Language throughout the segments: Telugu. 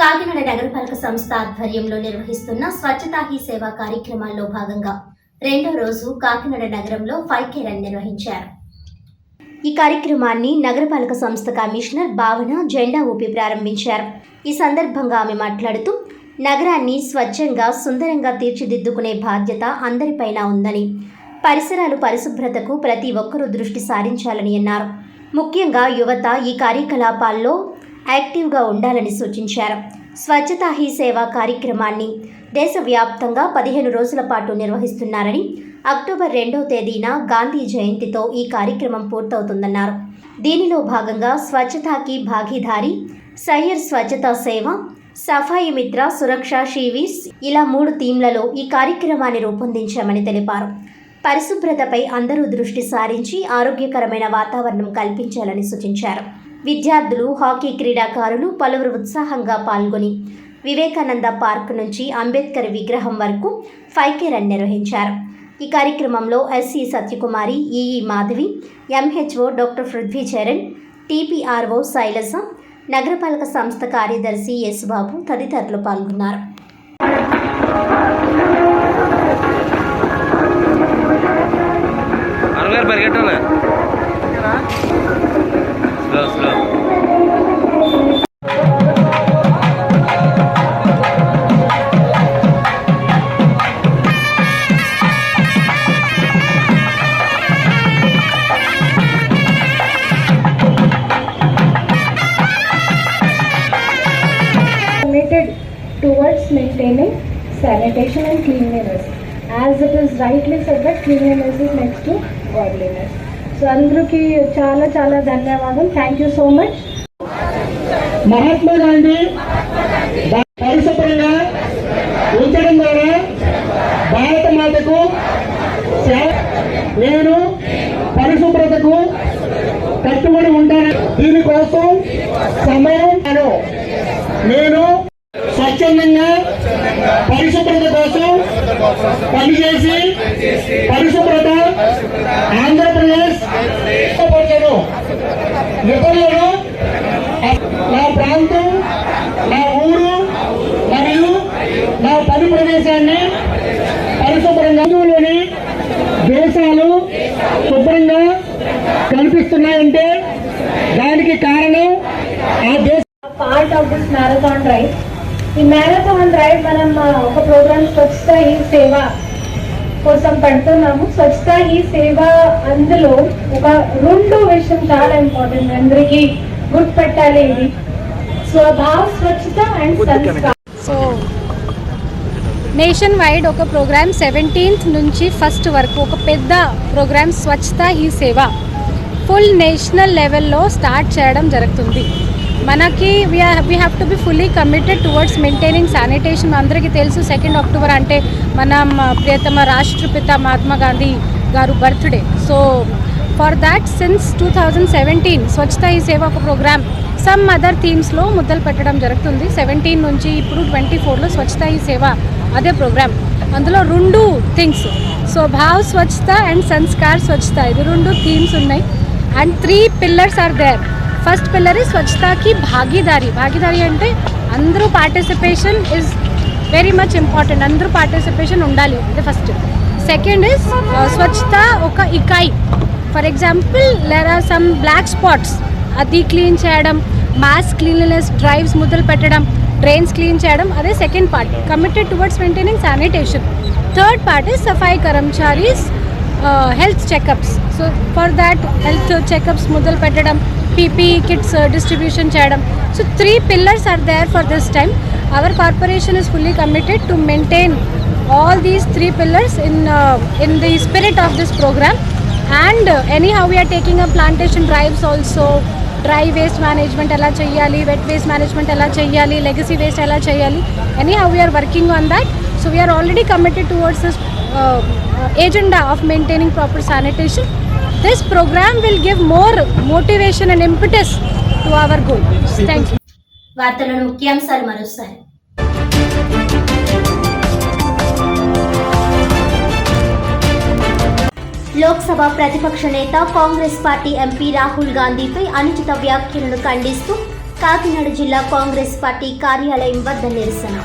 కాకినాడ నగరపాలక సంస్థ ఆధ్వర్యంలో నిర్వహిస్తున్న స్వచ్ఛతా హీ సేవ కార్యక్రమాల్లో భాగంగా రెండో రోజు కాకినాడ నగరంలో ఫైవ్ కే రన్ నిర్వహించారు. ఈ కార్యక్రమాన్ని నగరపాలక సంస్థ కమిషనర్ భావన జెండా ఊపి ప్రారంభించారు. ఈ సందర్భంగా ఆమె మాట్లాడుతూ నగరాన్ని స్వచ్ఛంగా సుందరంగా తీర్చిదిద్దుకునే బాధ్యత అందరిపైన ఉందని పరిసరాలు పరిశుభ్రతకు ప్రతి ఒక్కరూ దృష్టి సారించాలని అన్నారు. ముఖ్యంగా యువత ఈ కార్యకలాపాల్లో యాక్టివ్గా ఉండాలని సూచించారు. స్వచ్ఛతా హీ సేవా కార్యక్రమాన్ని దేశవ్యాప్తంగా పదిహేను రోజుల పాటు నిర్వహిస్తున్నారని అక్టోబర్ రెండవ తేదీన గాంధీ జయంతితో ఈ కార్యక్రమం పూర్తవుతుందన్నారు. దీనిలో భాగంగా స్వచ్ఛతాకి భాగీదారి సయ్యర్ స్వచ్ఛతా సేవ సఫాయి మిత్ర సురక్ష షీవీస్ ఇలా మూడు థీమ్లలో ఈ కార్యక్రమాన్ని రూపొందించామని తెలిపారు. పరిశుభ్రతపై అందరూ దృష్టి సారించి ఆరోగ్యకరమైన వాతావరణం కల్పించాలని సూచించారు. విద్యార్థులు హాకీ క్రీడాకారులు పలువురు ఉత్సాహంగా పాల్గొని వివేకానంద పార్క్ నుంచి అంబేద్కర్ విగ్రహం వరకు ఫైవ్ కే రన్ నిర్వహించారు. ఈ కార్యక్రమంలో SC Satyakumari EE Madhavi MHO doctor Prithvi Charan TPRO Sailaja నగరపాలక సంస్థ కార్యదర్శి యేసుబాబు తదితరులు పాల్గొన్నారు. Towards maintaining sanitation and cleanliness. As it is rightly said that cleanliness is next to godliness. So అందరికీ చాలా చాలా ధన్యవాదం thank you so much Mahatma Gandhi భా- పరిశుభ్రంగా ఉంచడం ద్వారా భారత మాతకు సేవ నేను పరిశుభ్రతకు కట్టుబడి ఉంటాను దీనికోసం సమయం నేను నేను స్వచ్ఛందంగా పరిశుభ్రత కోసం పనిచేసి పరిశుభ్రత ఆంధ్రప్రదేశ్ ఇతరులను నా ప్రాంతం నా ఊరు మరియు నా పని ప్రదేశాన్ని పరిశుభ్రంగా దేశాలు శుభ్రంగా కనిపిస్తున్నాయంటే దానికి కారణం ఆ దేశ part of this marathon drive ఈ మ్యారథాన్ డ్రైవ్ మనం ఒక ప్రోగ్రామ్ స్వచ్ఛత ఈ సేవ కోసం పెడుతున్నాము. స్వచ్ఛత ఈ సేవ అందులో ఒక రెండు విషయం చాలా ఇంపార్టెంట్ అందరికీ గుర్తుపెట్టాలి ఇది. స్వభావ స్వచ్ఛత అండ్ సంస్కారం. సో నేషన్ వైడ్ ఒక ప్రోగ్రామ్ సెవెంటీన్త్ నుంచి ఫస్ట్ వరకు ఒక పెద్ద ప్రోగ్రామ్ స్వచ్ఛత ఈ సేవ. ఫుల్ నేషనల్ లెవెల్లో స్టార్ట్ చేయడం జరుగుతుంది. మనకి we have to be fully committed towards maintaining sanitation అందరికీ తెలుసు సెకండ్ అక్టోబర్ అంటే మనం ప్రియతమ రాష్ట్రపిత Mahatma Gandhi garu birthday so for that since two thousand seventeen స్వచ్ఛత ఈ సేవ ఒక ప్రోగ్రామ్ సమ్ అదర్ థీమ్స్లో ముద్దలు పెట్టడం జరుగుతుంది. సెవెంటీన్ నుంచి ఇప్పుడు ట్వంటీ ఫోర్లో స్వచ్ఛత ఈ సేవ అదే ప్రోగ్రామ్ అందులో రెండు థింగ్స్ సో భావ్ స్వచ్ఛత అండ్ సంస్కార్ స్వచ్ఛత. ఇది రెండు థీమ్స్ ఉన్నాయి. And three pillars are there first pillar స్వచ్ఛతకి భాగీదారి. భాగీదారి అంటే అందరూ participation is very much important అందరూ పార్టిసిపేషన్ ఉండాలి అంటే ఫస్ట్ సెకండ్ ఇస్ స్వచ్ఛత ఒక ఇకాయి. For example there are some black spots అది క్లీన్ చేయడం మాస్ క్లీన్లీనెస్ డ్రైవ్స్ మొదలు పెట్టడం డ్రైన్స్ క్లీన్ చేయడం అదే second part committed towards maintaining sanitation third part is Safai కర్మచారీస్ health checkups so for that health checkups మొదలు పెట్టడం పీపీ కిట్స్ డిస్ట్రిబ్యూషన్ చేయడం. So three pillars are there for this time our corporation is fully committed to maintain all these three pillars in in the spirit of this programme and anyhow we are taking a plantation drives also dry waste management ఎలా చేయాలి వెట్ వేస్ట్ మేనేజ్మెంట్ ఎలా చేయాలి లెగసీ వేస్ట్ ఎలా చేయాలి. Anyhow we are working on that so we are already committed towards this agenda of maintaining proper sanitation this programme will give more motivation and impetus to our goal thank you వార్తలను ముఖ్యాంశాలు మరోసారి. లోక్సభ ప్రతిపక్ష నేత కాంగ్రెస్ పార్టీ ఎంపీ రాహుల్ గాంధీపై అనుచిత వ్యాఖ్యలను ఖండిస్తూ కాకినాడ జిల్లా కాంగ్రెస్ పార్టీ కార్యాలయం వద్ద నిరసన.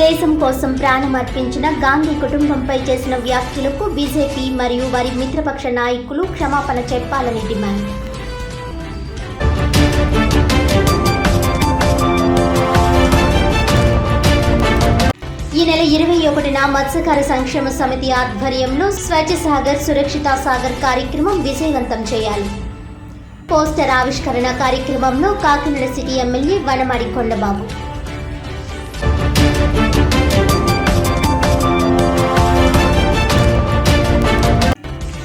దేశం కోసం ప్రాణం అర్పించిన గాంధీ కుటుంబంపై చేసిన వ్యాఖ్యలకు బీజేపీ మరియు వారి మిత్రపక్ష నాయకులు క్షమాపణ చెప్పాలని డిమాండ్. ఈ నెల ఇరవై ఒకటిన మత్స్యకార సంక్షేమ సమితి ఆధ్వర్యంలో స్వచ్ఛ సాగర్ సురక్షిత సాగర్ కార్యక్రమం విజయవంతం చేయాలి. పోస్టర్ ఆవిష్కరణ కార్యక్రమంలో కాకినాడ సిటీ ఎమ్మెల్యే వనమాడి కొండబాబు.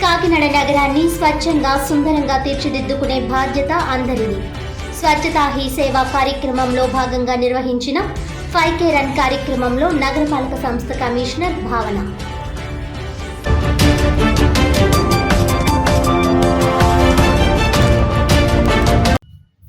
కాకినాడ నగరాన్ని స్వచ్ఛంగా సుందరంగా తీర్చిదిద్దుకునే బాధ్యత అందరిది. స్వచ్ఛతా హీ సేవా కార్యక్రమంలో భాగంగా నిర్వహించిన ఫైవ్ కే రన్ కార్యక్రమంలో నగరపాలక సంస్థ కమిషనర్ భావన.